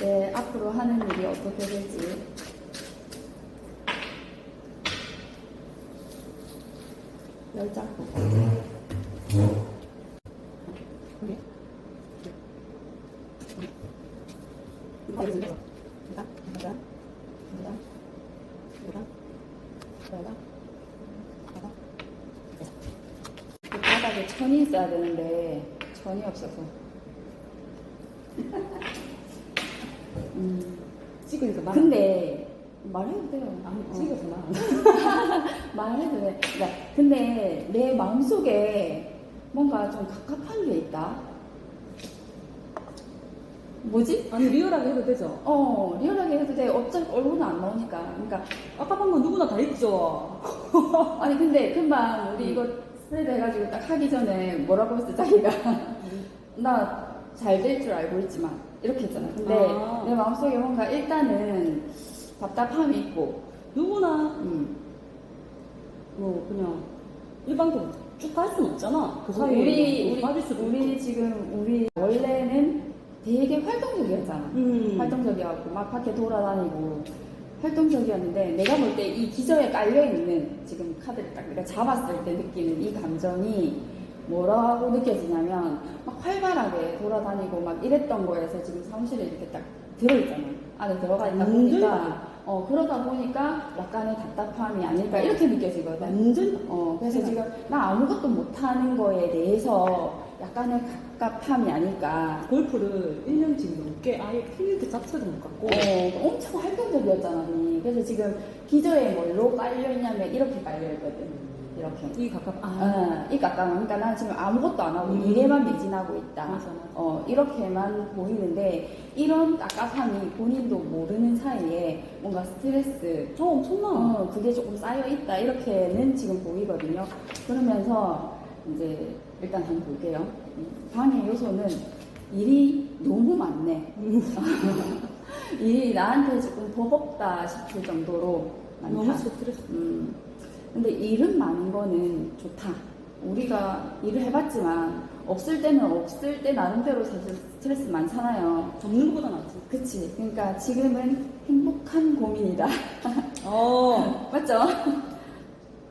내 앞으로 하는 일이 어떻게 될지. 열장 보고. 그 바닥에 천이 있어야 되는데 천이 없어서. 음, 찍으니까 말. 근데 말해도 돼요. 아니 어. 찍어서 말. 말해도 돼. 그러니까 근데 내 마음속에 뭔가 좀 갑갑한 게 있다. 뭐지? 아니 리얼하게 해도 되죠. 어 리얼하게 해도 돼. 어차피 얼굴은 안 나오니까. 그러니까 아까 방금 누구나 다 있죠. 아니 근데 금방 우리 이거 스프레드 해가지고 딱 하기 전에 뭐라고 했어 자기가 나 잘 될 줄 알고 있지만 이렇게 했잖아. 근데 아. 내 마음속에 뭔가 일단은 답답함이 있고, 누구나 음. 뭐 그냥 일방적으로 쭉 갈 수는 없잖아. 그 사이에 우리 뭐 우리 빠질 수도 우리. 지금 우리 원래는 되게 활동적이었잖아. 음. 활동적이었고 막 밖에 돌아다니고 활동적이었는데 내가 볼 때 이 기저에 깔려 있는 지금 카드를 딱 내가 잡았을 때 느끼는 이 감정이 뭐라고 느껴지냐면 막 활발하게 돌아다니고 막 이랬던 거에서 지금 사무실에 이렇게 딱 들어있잖아. 안에 들어가 있다 보니까 어 그러다 보니까 약간의 답답함이 아닐까 이렇게 느껴지거든. 완전 어, 그래서 지금 나 아무것도 못하는 거에 대해서 약간의 갑갑함이 아닐까. 골프를 1년 지금 넘게 아예 필드 자체도 못 갔고 어, 엄청 활동적이었잖아, 니. 그래서 지금 기저에 뭘로 깔려있냐면 이렇게 깔려있거든. 이렇게. 이 가깝 아 어, 이 깎아만. 그러니까 난 지금 아무것도 안 하고 음. 일에만 매진하고 있다. 맞아, 맞아. 어, 이렇게만 보이는데 이런 깝깝함이 본인도 모르는 사이에 뭔가 스트레스, 저 엄청나. 어, 그게 조금 쌓여 있다 이렇게는 지금 보이거든요. 그러면서 이제 일단 한번 볼게요. 음, 방해 요소는 일이 너무 많네. 일이 나한테 조금 버겁다 싶을 정도로 많다. 너무 스트레스. 음, 근데 일은 많은 거는 좋다. 우리가 일을 해봤지만 없을 때는 없을 때 나름대로 사실 스트레스 많잖아요. 접는 것보다 낫지. 그치? 그러니까 지금은 행복한 고민이다. 어. 맞죠?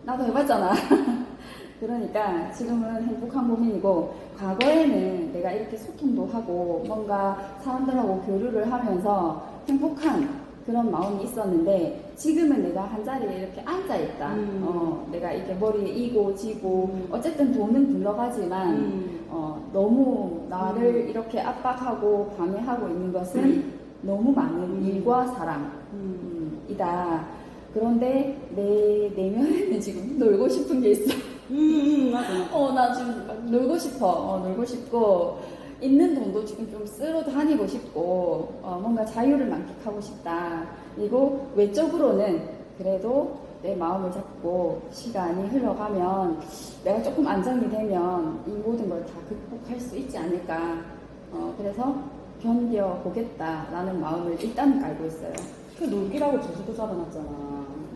나도 해봤잖아. 그러니까 지금은 행복한 고민이고 과거에는 내가 이렇게 소통도 하고 뭔가 사람들하고 교류를 하면서 행복한 그런 마음이 있었는데 지금은 내가 한 자리에 이렇게 앉아 있다. 음. 어, 내가 이렇게 머리에 이고 지고 음. 어쨌든 돈은 굴러가지만 음. 어, 너무 나를 음. 이렇게 압박하고 방해하고 있는 것은 너무 많은 음. 일과 사랑 음. 음, 이다. 그런데 내 내면에는 지금 놀고 싶은 게 있어. 음, 음, 맞아. 어, 나 지금 막 놀고 싶어. 어, 놀고 싶고 있는 돈도 지금 좀 쓰러 다니고 싶고 어, 뭔가 자유를 만끽하고 싶다. 그리고 외적으로는 그래도 내 마음을 잡고 시간이 흘러가면 내가 조금 안정이 되면 이 모든 걸 다 극복할 수 있지 않을까. 어, 그래서 견뎌 보겠다라는 마음을 일단 깔고 있어요. 그 놀기라고 제주도 잡아놨잖아.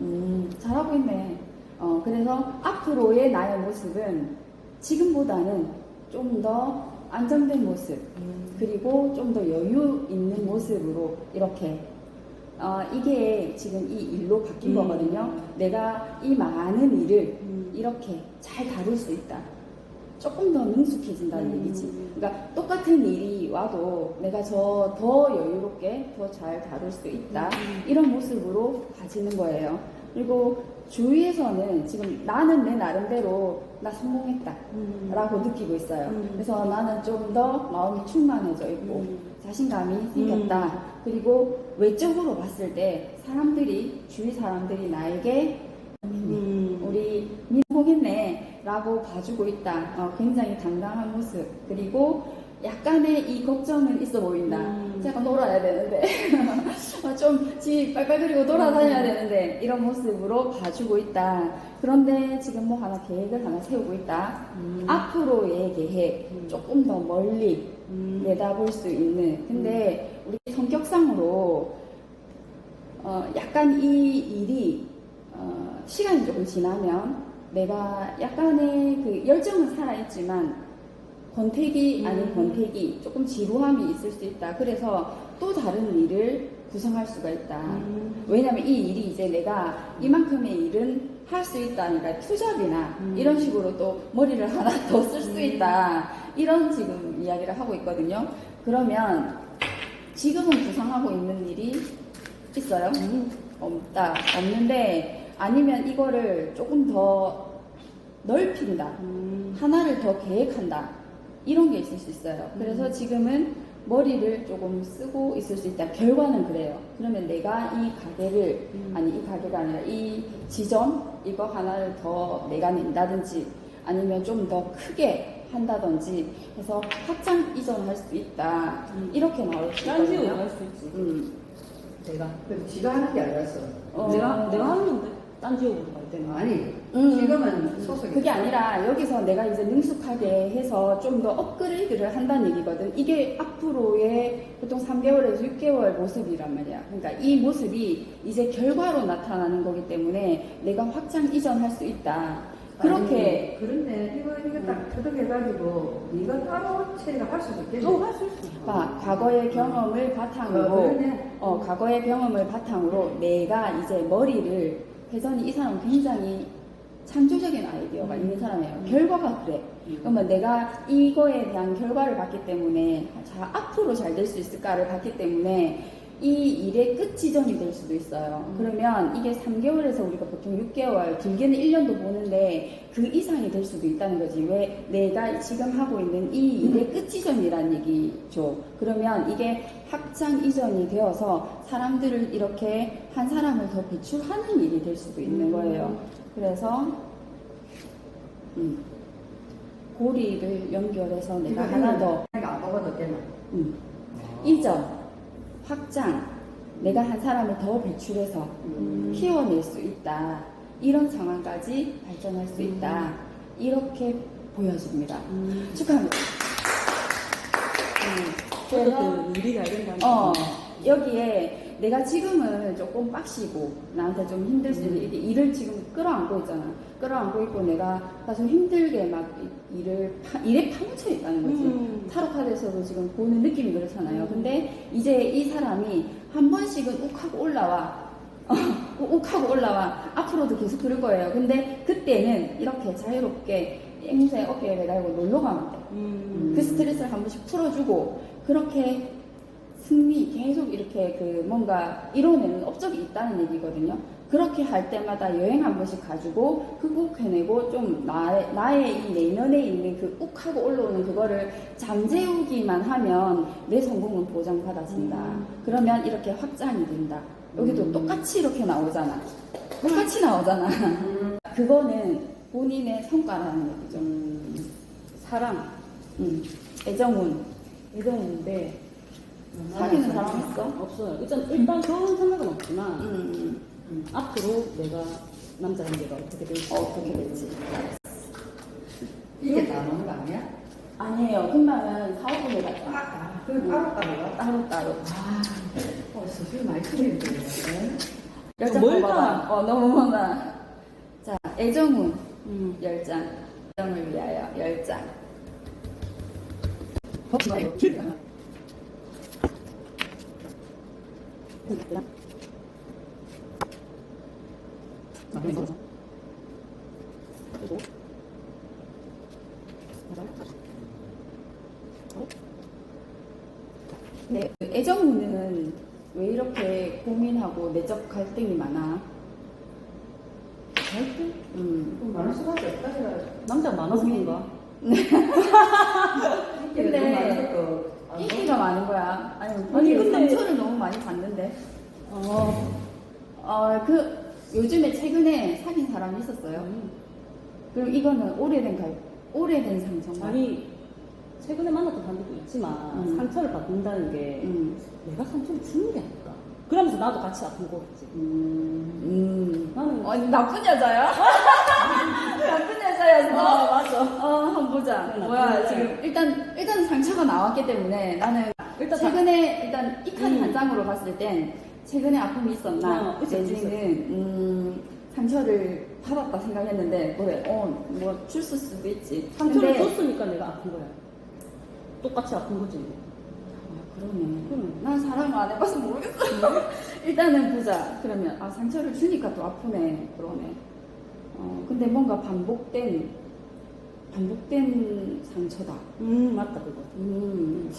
음, 잘하고 있네. 어, 그래서 앞으로의 나의 모습은 지금보다는 좀더 안정된 모습, 음. 그리고 좀 더 여유 있는 모습으로 이렇게, 어, 이게 지금 이 일로 바뀐 음. 거거든요. 내가 이 많은 일을 음. 이렇게 잘 다룰 수 있다. 조금 더 능숙해진다는 음. 얘기지. 그러니까 똑같은 일이 와도 내가 저 더 여유롭게 더 잘 다룰 수 있다. 음. 이런 모습으로 가지는 거예요. 그리고 주위에서는 지금 나는 내 나름대로 나 성공했다. 음. 라고 느끼고 있어요. 음. 그래서 나는 좀 더 마음이 충만해져 있고 음. 자신감이 생겼다. 그리고 외적으로 봤을 때 사람들이 주위 사람들이 나에게 음. 우리 민홍했네 라고 봐주고 있다. 어, 굉장히 당당한 모습. 그리고 약간의 이 걱정은 있어 보인다. 음. 제가 놀아야 되는데. 어, 좀, 지 빨빨거리고 돌아다녀야 되는데. 이런 모습으로 봐주고 있다. 그런데 지금 뭐 하나 계획을 하나 세우고 있다. 음. 앞으로의 계획. 음. 조금 더 멀리 음. 내다볼 수 있는. 근데 우리 성격상으로 어, 약간 이 일이 어, 시간이 조금 지나면 내가 약간의 그 열정은 살아있지만 권태기 아닌 음. 권태기 조금 지루함이 있을 수 있다. 그래서 또 다른 일을 구성할 수가 있다. 음. 왜냐면 이 일이 이제 내가 이만큼의 일은 할 수 있다. 그러니까 투잡이나 음. 이런 식으로 또 머리를 하나 더 쓸수 음. 있다. 이런 지금 이야기를 하고 있거든요. 그러면 지금은 구성하고 있는 일이 있어요? 음. 없다. 없는데 아니면 이거를 조금 더 넓힌다. 음. 하나를 더 계획한다. 이런 게 있을 수 있어요. 그래서 음. 지금은 머리를 조금 쓰고 있을 수 있다. 결과는 그래요. 그러면 내가 이 가게를, 음. 아니, 이 가게가 아니라 이 지점, 이거 하나를 더 내가 낸다든지, 아니면 좀 더 크게 한다든지 해서 확장 이전할 수 있다. 음. 이렇게 나올 수 딴 지역으로 있거든요. 갈수 있지. 음. 내가. 그래서 지가 하는 게 아니라서. 어. 내가, 내가 하는 건데? 딴 지역으로 갈 때는. 아니, 음. 지금은 소속이. 그게 아니라 여기서 내가 이제 능숙하게 해서 좀 더 업그레이드를 한다는 얘기거든. 이게 앞으로의 보통 3개월에서 6개월 모습이란 말이야. 그러니까 이 모습이 이제 결과로 나타나는 거기 때문에 내가 확장 이전할 수 있다. 그렇게 아니, 그런데 이거, 이거 딱 터득해가지고, 네가 따로 처리를 할 수도 있겠네. 어, 할수 있어. 봐, 과거의 경험을 어, 바탕으로 그러네. 어, 과거의 경험을 바탕으로 내가 이제 머리를 혜선이 이 사람 굉장히 창조적인 아이디어가 음. 있는 사람이에요. 음. 결과가 그래. 음. 그러면 내가 이거에 대한 결과를 봤기 때문에 자 앞으로 잘 될 수 있을까를 봤기 때문에 이 일의 끝 지점이 될 수도 있어요. 음. 그러면 이게 3개월에서 우리가 보통 6개월, 길게는 1년도 보는데 그 이상이 될 수도 있다는 거지. 왜 내가 지금 하고 있는 이 일의 끝 지점이라는 얘기죠. 그러면 이게 확장 이전이 되어서 사람들을 이렇게 한 사람을 더 배출하는 일이 될 수도 있는 음. 거예요. 그래서 음, 고리를 연결해서 내가 하나 더 내가 안 먹어도 되나? 음, 이전, 확장, 내가 한 사람을 더 배출해서 음. 키워낼 수 있다. 이런 상황까지 발전할 수 있다. 이렇게 보여집니다. 음. 축하합니다. 음, 그래서 일이 잘 된다는 어, 거. 여기에 내가 지금은 조금 빡시고 나한테 좀 힘들 수 있는 이게 일을 지금 끌어안고 있잖아. 끌어안고 있고 내가 사실 힘들게 막 이- 일을 파, 일에 파묻혀 있다는 거지. 음. 타로 카드에서도 지금 보는 느낌이 그렇잖아요. 음. 근데 이제 이 사람이 한 번씩은 욱하고 올라와. 어, 욱하고 올라와. 앞으로도 계속 그럴 거예요. 근데 그때는 이렇게 자유롭게 앵무새 어깨에 매달고 놀러 가면 돼. 음. 그 스트레스를 한 번씩 풀어주고 그렇게 승리 계속 이렇게 그 뭔가 이뤄내는 업적이 있다는 얘기거든요. 그렇게 할 때마다 여행 한 번씩 가지고 극복해내고 좀 나의, 나의 이 내면에 있는 그 욱하고 올라오는 그거를 잠재우기만 하면 내 성공은 보장받아진다. 음. 그러면 이렇게 확장이 된다. 여기도 음. 똑같이 이렇게 나오잖아. 똑같이 나오잖아. 그거는 본인의 성과라는 얘기죠. 음. 사람. 음, 애정운. 이동인데 사귀는 사람 있어? 없어요. 일단 일단 그런 생각은 없지만 음, 음, 앞으로 내가 남자 관계가 어떻게 될지 어떻게 될지. 이게 다 먹는 거 아니야? 아니에요. 금방은 사오분에가 아, 아, 그 따로 따로요? 따로 따로. 아, 어, 수술 많이 틀리는데. 열장 멀다. 뽑아봐. 어, 너무 멀다. 자, 애정운 음. 열 장. 애정을 위하여 열 장. 네, 애정운은 왜 이렇게 고민하고 내적 갈등이 많아? 갈등? 음. 좀 많을 수밖에 없다, 제가. 남자 많아서 그런가? 근데 또안 인기가 많은 거야. 아니, 아니, 아니 근데- 상처를 너무 많이 받는데. 어. 어, 그, 요즘에 최근에 사귄 사람이 있었어요. 음. 그럼 이거는 오래된 갈, 오래된 상처인가? 아니 최근에 만났던 사람들도 있지만 음. 상처를 받는다는 게 음, 내가 상처를 주는 게 아닐까. 그러면서 나도 같이 아픈 거겠지. 음. 나는 어, 나쁜 여자야? 나쁜 여자였어? 맞아. 어, 한번 보자. 그래, 뭐야, 나쁜 지금, 일단, 일단 상처가 나왔기 때문에 나는 일단 최근에, 일단 이 카드 음. 한 장으로 봤을 땐 최근에 아픔이 있었나? 어, 있었지, 내지는, 음, 상처를 받았다 생각했는데, 뭐래, 어, 뭐, 출수 수도 있지. 상처를 근데- 줬으니까 내가 아픈 거야. 똑같이 아픈 거지. 그러네. 음. 난 사랑을 안 해봐서 모르겠어. 일단은 보자. 그러면 아 상처를 주니까 또 아프네. 그러네. 어 근데 뭔가 반복된 반복된 상처다. 음, 맞다, 그거. 음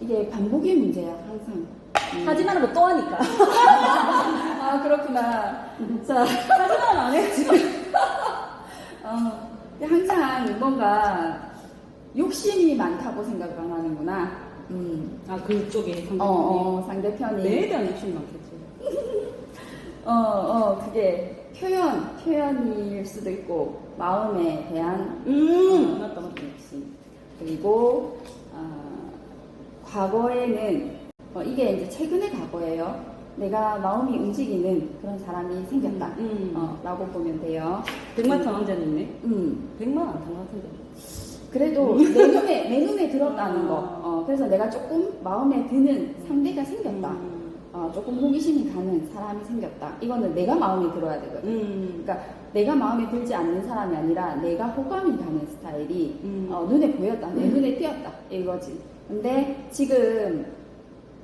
이게 반복의 문제야 항상. 음. 하지 말고 또 하니까. 아 그렇구나. 자 하지 말면 안 해야지. 어, 근데 항상 뭔가 욕심이 많다고 생각을 안 하는구나. 음. 아, 그쪽에 상대편이. 어, 어, 상대편이. 내에 대한 욕심이 많겠지. 어, 어, 그게 표현, 표현일 수도 있고, 마음에 대한, 음, 맞다, 맞다. 욕심. 그리고, 어, 과거에는, 어, 이게 이제 최근의 과거예요. 내가 마음이 움직이는 그런 사람이 생겼다. 음. 어, 라고 보면 돼요. 백만 천 원짜리 있네. 음. 백만 안탄것 같은데. 그래도 내 눈에, 내 눈에 들었다는 아. 거. 어, 그래서 내가 조금 마음에 드는 상대가 생겼다. 음. 어, 조금 호기심이 가는 사람이 생겼다. 이거는 내가 마음에 들어야 되거든. 음. 그러니까 내가 마음에 들지 않는 사람이 아니라 내가 호감이 가는 스타일이 음. 어, 눈에 보였다. 내 눈에 띄었다. 이거지. 근데 지금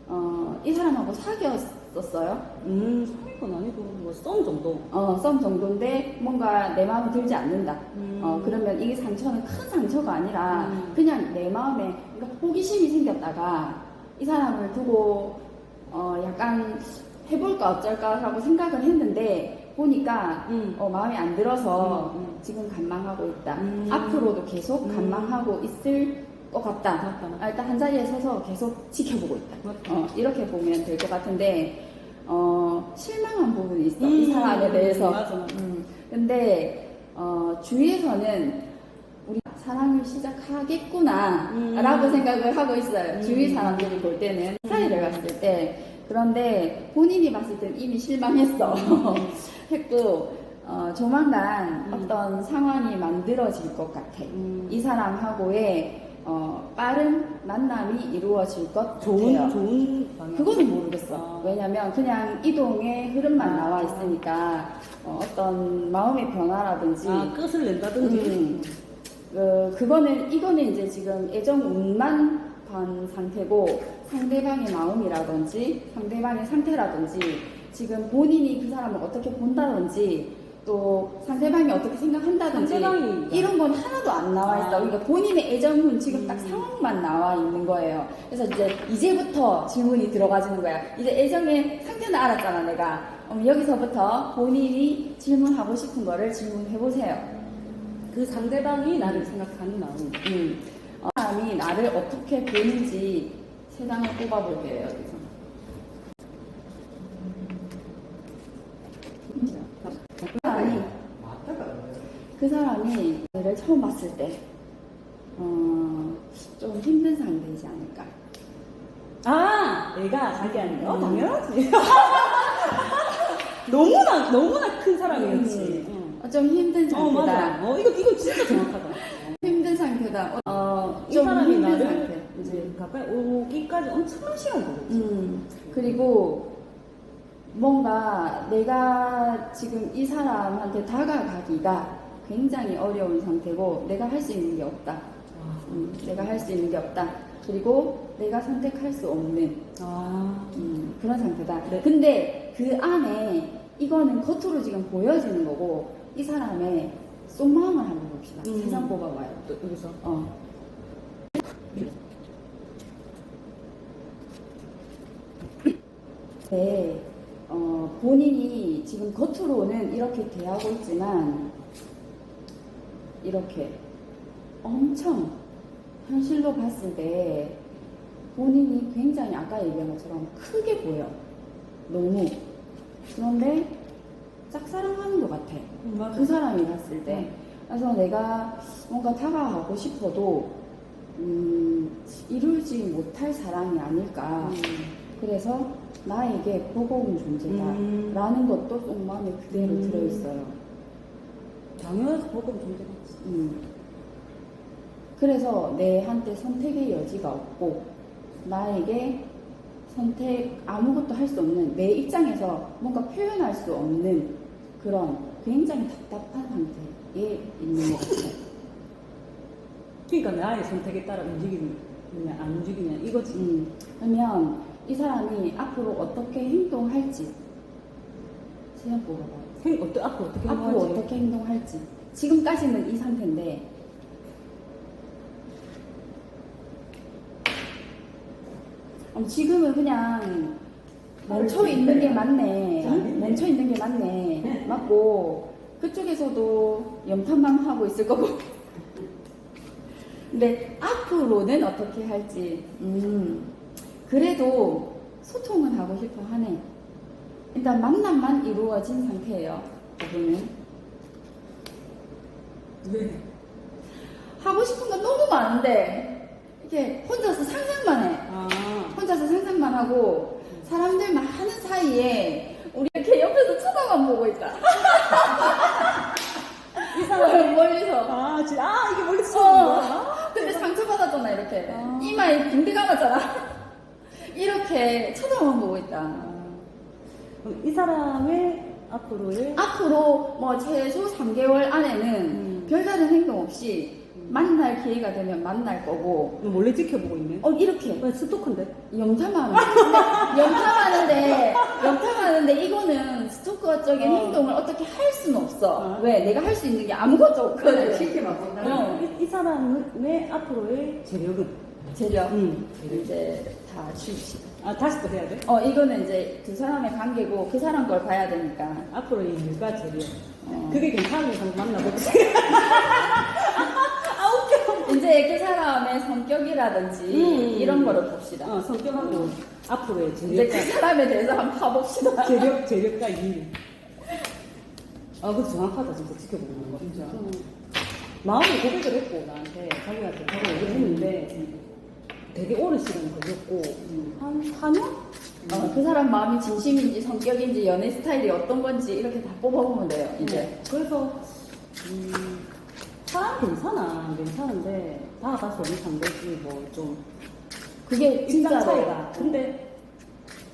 어, 이 사람하고 사귀었었어요. 음, 사기건 아니고, 뭐, 썸 정도. 어, 썸 정도인데 뭔가 내 마음에 들지 않는다. 음. 어, 그러면 이게 상처는 큰 상처가 아니라 음. 그냥 내 마음에 그러니까 호기심이 생겼다가 이 사람을 두고 어, 약간 해볼까 어쩔까라고 생각을 했는데 보니까 음. 어, 마음에 안 들어서 음, 음. 지금 간망하고 있다. 음. 앞으로도 계속 음. 간망하고 있을 것 같다. 맞다, 맞다. 아, 일단 한 자리에 서서 계속 지켜보고 있다. 어, 이렇게 보면 될 것 같은데 어, 실망한 부분이 있어. 이 음. 사람에 대해서. 맞아. 음, 근데 어, 주위에서는 사랑을 시작하겠구나 음. 라고 생각을 하고 있어요. 음. 주위 사람들이 볼 때는 사이를 봤을 때 그런데 본인이 봤을 때는 이미 실망했어. 했고 어, 조만간 음. 어떤 상황이 만들어질 것 같아. 음. 이 사람하고의 어, 빠른 만남이 이루어질 것 좋은, 같아요. 좋은 방향. 그거는 모르겠어. 아. 왜냐면 그냥 이동의 흐름만 아. 나와 있으니까 어, 떤 마음의 변화라든지 아, 끝을 낸다든지. 음, 그, 그거는 이거는 이제 지금 애정 운만 간 상태고 상대방의 마음이라든지 상대방의 상태라든지 지금 본인이 그 사람을 어떻게 본다든지 또 상대방이 어떻게 생각한다든지 상대방이 이런 건 하나도 안 나와 있어. 아. 그러니까 본인의 애정은 지금 딱 음. 상황만 나와 있는 거예요. 그래서 이제 이제부터 질문이 들어가지는 거야. 이제 애정의 상태는 알았잖아, 내가. 그럼 여기서부터 본인이 질문하고 싶은 거를 질문해 보세요. 그 상대방이 나를 생각하는 마음. 음. 어, 사람이 나를 어떻게 보는지 세상을 뽑아볼게요, 여기서. 그 사람이, 그 사람이 나를 처음 봤을 때, 어, 좀 힘든 상대이지 않을까. 아, 내가 자기한테. 어, 음. 당연하지. 너무나, 너무나 큰 사랑이었지. 어, 좀 힘든 어, 상태다. 맞아. 어, 이거, 이거 진짜 정확하다. 힘든 상태다. 어, 이 좀 사람이 힘든 나를 상태. 이제 가까이 오기까지 엄청난 시간 걸렸지. 음, 그리고 뭔가 내가 지금 이 사람한테 다가가기가 굉장히 어려운 상태고 내가 할 수 있는 게 없다. 아, 음, 내가 할 수 있는 게 없다. 그리고 내가 선택할 수 없는 아, 음, 그런 상태다. 네. 근데 그 안에 이거는 겉으로 지금 보여지는 거고 이 사람의 속마음을 한번 봅시다. 음. 세상 뽑아봐요. 또 여기서. 어. 네, 어, 본인이 지금 겉으로는 이렇게 대하고 있지만, 이렇게 엄청 현실로 봤을 때 본인이 굉장히 아까 얘기한 것처럼 크게 보여. 너무. 그런데 짝사랑하는 것 같아. 맞아. 그 사람이 봤을 때. 그래서 내가 뭔가 다가가고 싶어도, 음, 이루지 못할 사랑이 아닐까. 음. 그래서 나에게 버거운 존재다. 음. 라는 것도 속마음에 그대로 음. 들어있어요. 당연히 보고 존재하지. 음. 그래서 내한테 선택의 여지가 없고, 나에게 선택, 아무것도 할 수 없는, 내 입장에서 뭔가 표현할 수 없는 그런 굉장히 답답한 상태에 있는 것 같아요. 그러니까 나의 선택에 따라 움직이느냐, 안 움직이느냐, 이거지. 음, 그러면 이 사람이 앞으로 어떻게 행동할지 생각 보러봐요. 생 어떠 앞으로 어떻게 앞으로 행동할지. 어떻게 행동할지. 지금까지는 이 상태인데 어, 지금은 그냥 멈춰 있는 게 맞네. 멈춰 있는 게 맞네. 맞고 그쪽에서도 염탐만 하고 있을 거고. 근데 앞으로는 어떻게 할지. 음, 그래도 소통은 하고 싶어 하네. 일단 만남만 이루어진 상태예요. 그분은. 왜? 하고 싶은 건 너무 많은데 이게 혼자서 상상만 해. 아. 혼자서 상상만 하고 사람들 많은 사이에 우리 이렇게 옆에서 쳐다만 보고 있다. 이 사람. 멀리서. 아, 진짜. 아, 이게 멀리 어. 근데 상처받았잖아 이렇게. 아. 이마에 붕대 감았잖아. 이렇게 쳐다만 보고 있다. 그럼 이 사람의 앞으로의 앞으로 뭐 최소 3개월 안에는 음. 별다른 행동 없이 만날 기회가 되면 만날 거고 몰래 지켜보고 있네. 어 이렇게 왜 스토커인데? 염탐하는 염탐하는데 염탐하는데 이거는 스토커적인 어. 행동을 어떻게 할 수는 없어 어. 왜 내가 할 수 있는 게 아무것도 없거든 지켜만 본다. 어. 이, 이 사람의 앞으로의 재력은? 재력 음. 이제 다 주입시다 아, 다시 또 해야 돼? 어 이거는 이제 두 사람의 관계고 그 사람 걸 봐야 되니까 앞으로의 일과 재력. 어. 그게 괜찮은 사람 만나보자. 이제 그 사람의 성격이라든지 음. 이런 거를 봅시다 어, 성격하고 앞으로의 이제 재력과, 그 사람에 대해서 한번 파봅시다 재력, 재력과 일. 아, 그거 정확하다, 진짜 지켜보고 있는 거. 진짜. 음. 마음을 고백을 했고, 나한테. 좀 하고 얘기를 했는데, 되게 오랜 시간이 걸렸고, 한 4년? 어, 그 사람 마음이 진심인지 성격인지 연애 스타일이 어떤 건지 이렇게 다 뽑아보면 돼요 이제 네. 그래서 음, 사람 괜찮아 괜찮은데 다 가서 어느 상대지 뭐 좀 그게 입장 진짜로 차이가 근데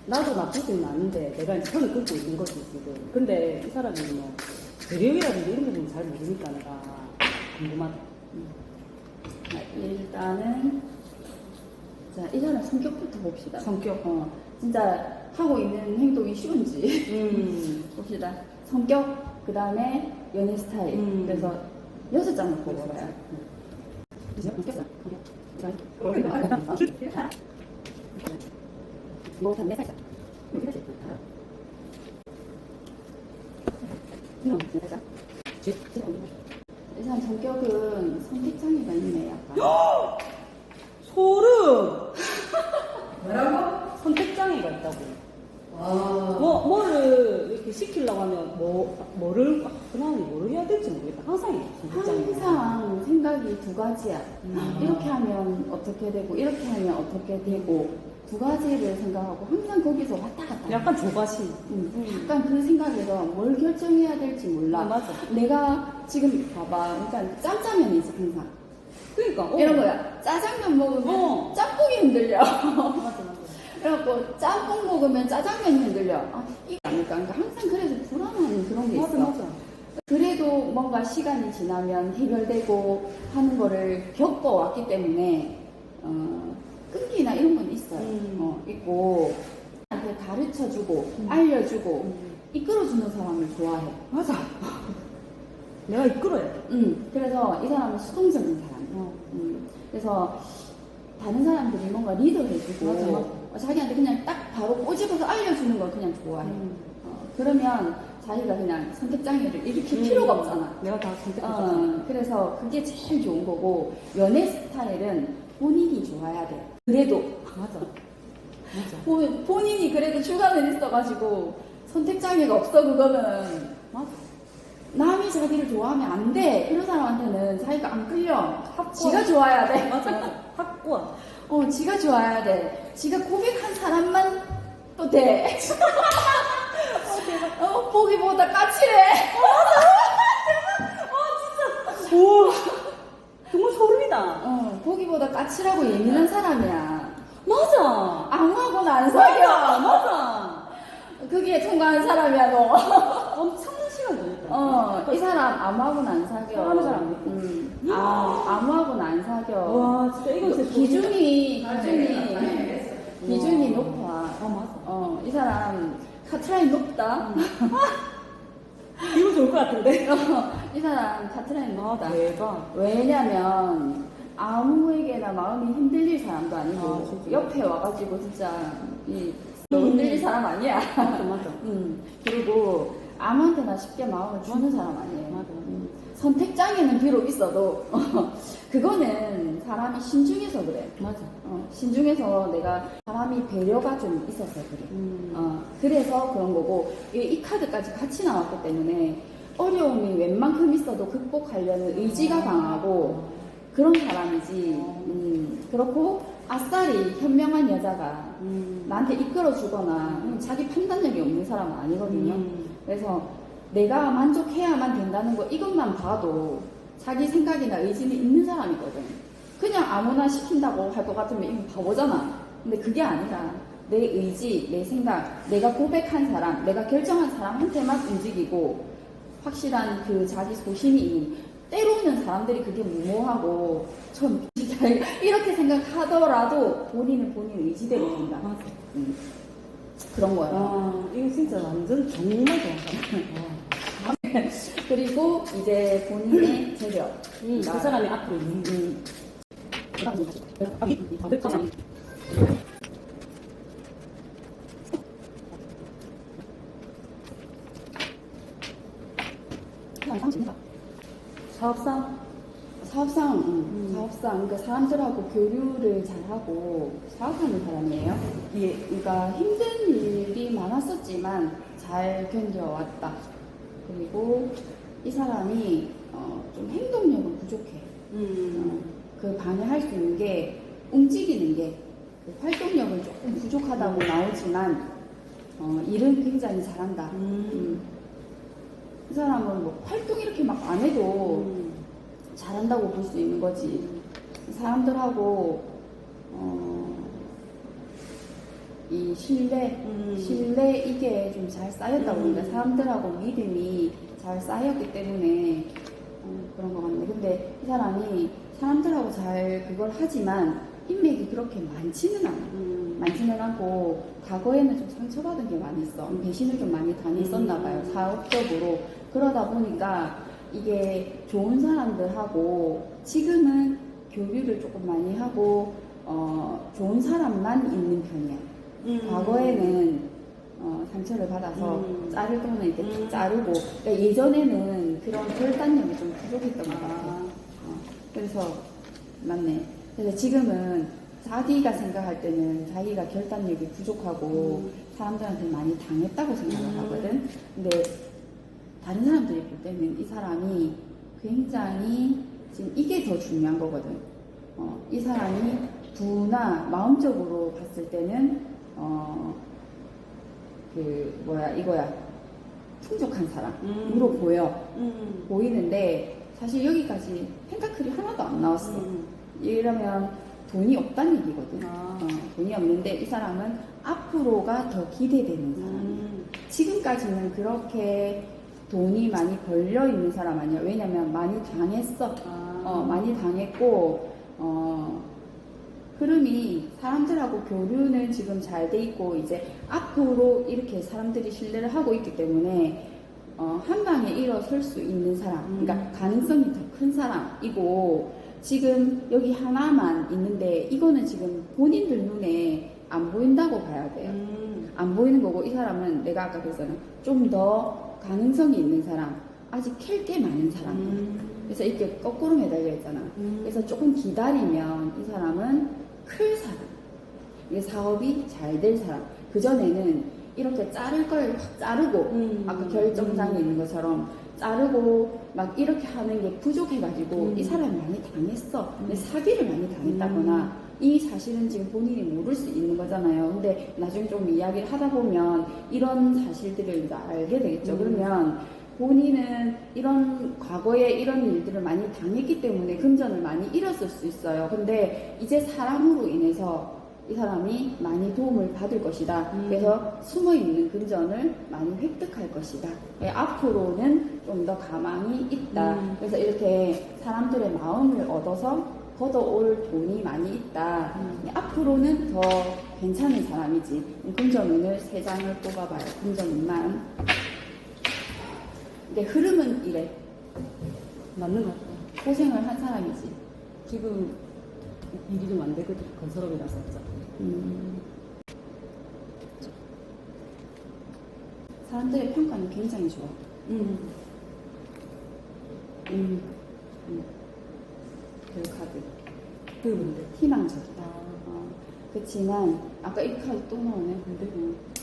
나도 나쁘지는 않은데 내가 이제 선을 긋고 있는 거지 지금 근데 이 사람이 뭐 재력이라든지 이런 부분 잘 모르니까 내가 궁금하다 자, 일단은 자, 이 사람 성격부터 봅시다. 성격. 어, 진짜 하고 있는 행동이 쉬운지 음 봅시다. 성격, 그 다음에 연애 스타일. 음. 그래서 여섯. 뭐, 담배 살짝. 이 사람 성격은 선택장애가 있네, 약간. 소름! 뭐라고? 선택장애가 있다고 와. 뭐, 뭐를 이렇게 시키려고 하면 뭐, 뭐를 아, 그냥 뭐를 해야 될지 모르겠다 항상 선택장애가 항상 생각이 두 가지야. 음. 이렇게 하면 어떻게 되고, 이렇게 하면 어떻게 되고, 두 가지를 생각하고 항상 거기서 왔다 갔다. 해. 약간 조바심 음, 약간 그 생각에서 뭘 결정해야 될지 몰라. 아, 맞아. 내가 지금 봐봐. 그러니까 짬짜면이 있어, 항상. 그러니까 어. 이런 거야. 짜장면 먹으면 어. 짬뽕이 흔들려. 맞아 그래갖고 짬뽕 먹으면 짜장면이 흔들려. 아, 이게 아닐까. 그러니까 항상 그래서 불안한 그런 게 있어. 맞아 맞아 그래도 뭔가 시간이 지나면 해결되고 하는 거를 겪어왔기 때문에 어, 끈기나 이런 건 있어요. 음. 어, 있고 한테 가르쳐주고 음. 알려주고 음. 이끌어주는 사람을 좋아해. 맞아 내가 이끌어야 돼 음, 그래서 이 사람은 수동적인 사람이야. 어. 음, 그래서 다른 사람들이 뭔가 리더해주고 맞아, 맞아. 어, 자기한테 그냥 딱 바로 꼬집어서 알려주는 걸 그냥 좋아해. 음. 어, 그러면 자기가 그냥 선택장애를 일으킬 음. 필요가 없잖아. 내가 다 선택하잖아 어, 그래서 그게 제일 좋은 거고 연애 스타일은 본인이 좋아야 돼. 그래도 맞아 맞아 본- 본인이 그래도 주관을 있어가지고 선택 장애가 없어 그거는 맞아 남이 자기를 좋아하면 안 돼. 이런 사람한테는 자기가 안 끌려. 확고한- 지가 좋아야 돼. 맞아 맞아 확고한 어, 지가 좋아야 돼. 지가 고백한 사람만 또 돼. 어, 보기보다 까칠해. 오 정말 소름이다 어, 보기보다 까칠하고 예민한 사람이야. 맞아 아무하고나 안 맞아 사겨. 맞아 그게 통과한 사람이야, 너. 엄청난 시간 걸렸다 어, 이 사람 아무하고나 안 사겨. 사람은 잘안 믿고. 음, 아, 아무하고나 안 사겨. 와 진짜 이건 진짜 기준이, 나중에 기준이. 나중에 했어. 비중이 와. 높아. 어, 맞아. 어, 이 사람 카트라인 높다. 이거 좋을 것 같은데? 이 사람 카트라인 아, 높다. 대박. 왜냐면 아무에게나 마음이 흔들릴 사람도 아니고 아, 진짜? 옆에 와가지고 진짜 이 음. 흔들릴 사람 아니야. 맞아, 맞아. 음, 그리고 아무한테나 쉽게 마음을 주는 사람 아니에요. 맞아. 음, 선택장애는 비록 있어도 그거는 사람이 신중해서 그래. 맞아. 어, 신중해서 내가 사람이 배려가 좀 있어서 그래. 음. 어, 그래서 그런 거고 이, 이 카드까지 같이 나왔기 때문에 어려움이 웬만큼 있어도 극복하려는 의지가 강하고 그런 사람이지. 음, 그렇고 아싸리 현명한 여자가 음. 나한테 이끌어주거나 음, 자기 판단력이 없는 사람은 아니거든요. 음. 그래서 내가 만족해야만 된다는 거 이것만 봐도 자기 생각이나 의지는 있는 사람이거든. 그냥 아무나 시킨다고 할 것 같으면 이건 바보잖아. 근데 그게 아니라 내 의지, 내 생각, 내가 고백한 사람, 내가 결정한 사람한테만 움직이고 확실한 그 자기 소신이 있는 때로는 사람들이 그게 무모하고 전 이렇게 생각하더라도 본인은 본인 의지대로 된다. 음, 그런 거예요. 아, 이거 진짜 완전 정말 좋아. 그리고 이제 본인의 재력. 음, 그 사람이 앞으로 있는 음, 사업상? 사업상, 음, 음. 사업상, 그러니까 사람들하고 교류를 잘하고 사업하는 사람이에요. 예, 그러니까 힘든 일이 많았었지만 잘 견뎌왔다. 그리고 이 사람이 어, 좀 행동력은 부족해. 음. 어, 그 방해할 수 있는 게 움직이는 게 그 활동력은 조금 부족하다고 나오지만 어, 일은 굉장히 잘한다. 음. 음. 이 사람은 뭐 활동 이렇게 막 안 해도 음. 잘한다고 볼 수 있는 거지. 사람들하고 어, 이 신뢰, 음. 신뢰 이게 좀 잘 쌓였다고 음. 그러니까 사람들하고 믿음이 잘 쌓였기 때문에 어, 그런 것 같네. 근데 이 사람이 사람들하고 잘 그걸 하지만 인맥이 그렇게 많지는 않아. 음. 많지는 않고 과거에는 좀 상처받은 게 많이 있어. 배신을 좀 많이 당했었나 봐요. 음. 사업적으로. 그러다 보니까 이게 좋은 사람들하고 지금은 교류를 조금 많이 하고 어, 좋은 사람만 있는 편이야. 음. 과거에는 어, 상처를 받아서 음. 자를 돈을 이렇게 음. 탁 자르고 그러니까 예전에는 그런 결단력이 좀 부족했던 것 같아. 아. 어, 그래서 맞네. 그래서 지금은 자기가 생각할 때는 자기가 결단력이 부족하고 음. 사람들한테 많이 당했다고 생각을 음. 하거든. 근데 다른 사람들이 볼 때는 이 사람이 굉장히 지금 이게 더 중요한 거거든. 어, 이 사람이 부나 마음적으로 봤을 때는 어, 그 뭐야 이거야 풍족한 사람으로 음. 보여 음. 보이는데 사실 여기까지 펜타클이 하나도 안 나왔어. 음. 이러면 돈이 없다는 얘기거든. 아. 어, 돈이 없는데 이 사람은 앞으로가 더 기대되는 사람. 음. 지금까지는 그렇게 돈이 많이 벌려 있는 사람 아니야. 왜냐면 많이 당했어. 아. 어, 많이 당했고, 어, 흐름이 사람들하고 교류는 지금 잘 돼 있고, 이제 앞으로 이렇게 사람들이 신뢰를 하고 있기 때문에, 어, 한 방에 일어설 수 있는 사람, 그러니까 음. 가능성이 더 큰 사람이고, 지금 여기 하나만 있는데, 이거는 지금 본인들 눈에 안 보인다고 봐야 돼요. 음. 안 보이는 거고 이 사람은 내가 아까 그랬잖아 좀더 가능성이 있는 사람 아직 캘 게 많은 사람 음. 그래서 이렇게 거꾸로 매달려 있잖아 음. 그래서 조금 기다리면 이 사람은 클 사람 이게 사업이 잘 될 사람 그 전에는 이렇게 자를 걸확 자르고 음. 아까 결정장에 있는 것처럼 자르고 막 이렇게 하는 게 부족해가지고 음. 이 사람이 많이 당했어 근데 사기를 많이 당했다거나 이 사실은 지금 본인이 모를 수 있는 거잖아요. 근데 나중에 좀 이야기를 하다 보면 이런 사실들을 이제 알게 되겠죠. 음. 그러면 본인은 이런 과거에 이런 일들을 많이 당했기 때문에 금전을 많이 잃었을 수 있어요. 근데 이제 사람으로 인해서 이 사람이 많이 도움을 받을 것이다. 음. 그래서 숨어 있는 금전을 많이 획득할 것이다. 예, 앞으로는 좀 더 가망이 있다. 음. 그래서 이렇게 사람들의 마음을 얻어서 걷어올 돈이 많이 있다. 음. 앞으로는 더 괜찮은 사람이지. 금전운을 세 장을 뽑아봐요. 금전운만. 근데 흐름은 이래. 맞는 것 같아. 고생을 한 사람이지. 지금 일이 좀 안 되거든. 건설업이라서. 음. 사람들의 평가는 굉장히 좋아. 음. 음. 음. 그 카드. 그게 뭔데? 희망적이다. 아. 어. 그렇지만 아까 이 카드 또 나오네. 근데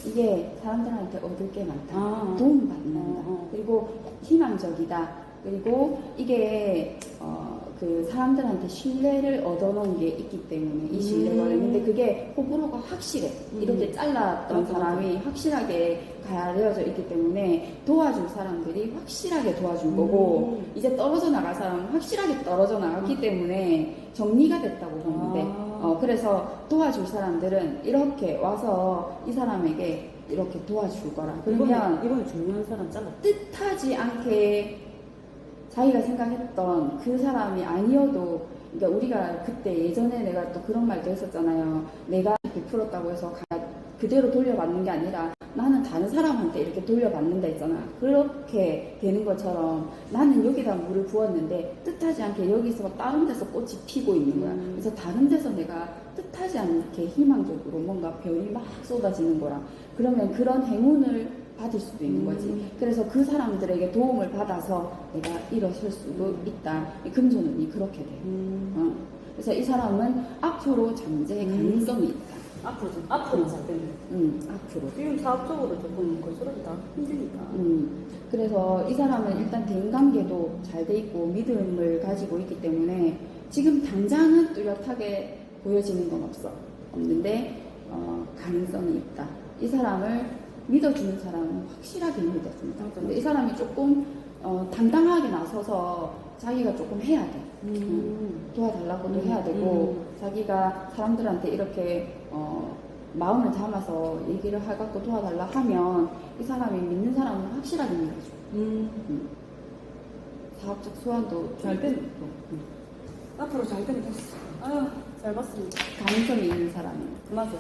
이게 사람들한테 얻을 게 많다. 아. 도움 받는다. 어, 어. 그리고 희망적이다. 그리고 이게 어, 그 사람들한테 신뢰를 얻어놓은 게 있기 때문에 이 신뢰를 음. 근데 그게 호불호가 확실해. 음. 이렇게 잘랐던 맞아, 사람이 확실하게 가려져 있기 때문에 도와줄 사람들이 확실하게 도와준 거고 음. 이제 떨어져 나갈 사람은 확실하게 떨어져 나갔기 때문에 정리가 됐다고 돼. 아. 어, 그래서 도와줄 사람들은 이렇게 와서 이 사람에게 이렇게 도와줄 거라. 그러면 이번에, 이번에 중요한 사람 잘라. 뜻하지 않게 자기가 생각했던 그 사람이 아니어도 그러니까 우리가 그때 예전에 내가 또 그런 말도 했었잖아요. 내가 베풀었다고 해서 가- 그대로 돌려받는 게 아니라 나는 다른 사람한테 이렇게 돌려받는다 했잖아. 그렇게 되는 것처럼 나는 여기다 물을 부었는데 뜻하지 않게 여기서 다른 데서 꽃이 피고 있는 거야. 음. 그래서 다른 데서 내가 뜻하지 않게 희망적으로 뭔가 별이 막 쏟아지는 거라. 그러면 그런 행운을 받을 수도 있는 거지. 음. 그래서 그 사람들에게 도움을 받아서 내가 일어설 수도 있다. 이 금전운이 그렇게 돼. 음. 어. 그래서 이 사람은 앞으로 잠재의 음. 가능성이 있다. 앞으로 좀, 앞으로 잘 되네. 음, 앞으로. 지금 사업적으로 조금 건설업이 다 힘드니까. 음, 그래서 이 사람은 일단 대인관계도 잘 돼 있고 믿음을 가지고 있기 때문에 지금 당장은 뚜렷하게 보여지는 건 없어. 없는데, 어, 가능성이 있다. 이 사람을 믿어주는 사람은 확실하게 믿어준다. 근데 이 사람이 조금, 어, 당당하게 나서서 자기가 조금 해야 돼. 음. 도와달라고도 음, 해야 되고 음. 자기가 사람들한테 이렇게 어, 마음을 담아서 얘기를 해갖고 도와달라 하면 이 사람이 믿는 사람은 확실하게 믿어줘. 음. 사업적 수완도 잘되 되네, 또. 음. 앞으로 잘 되면 됐어. 아유, 잘 봤습니다. 가능성이 있는 사람이. 맞아.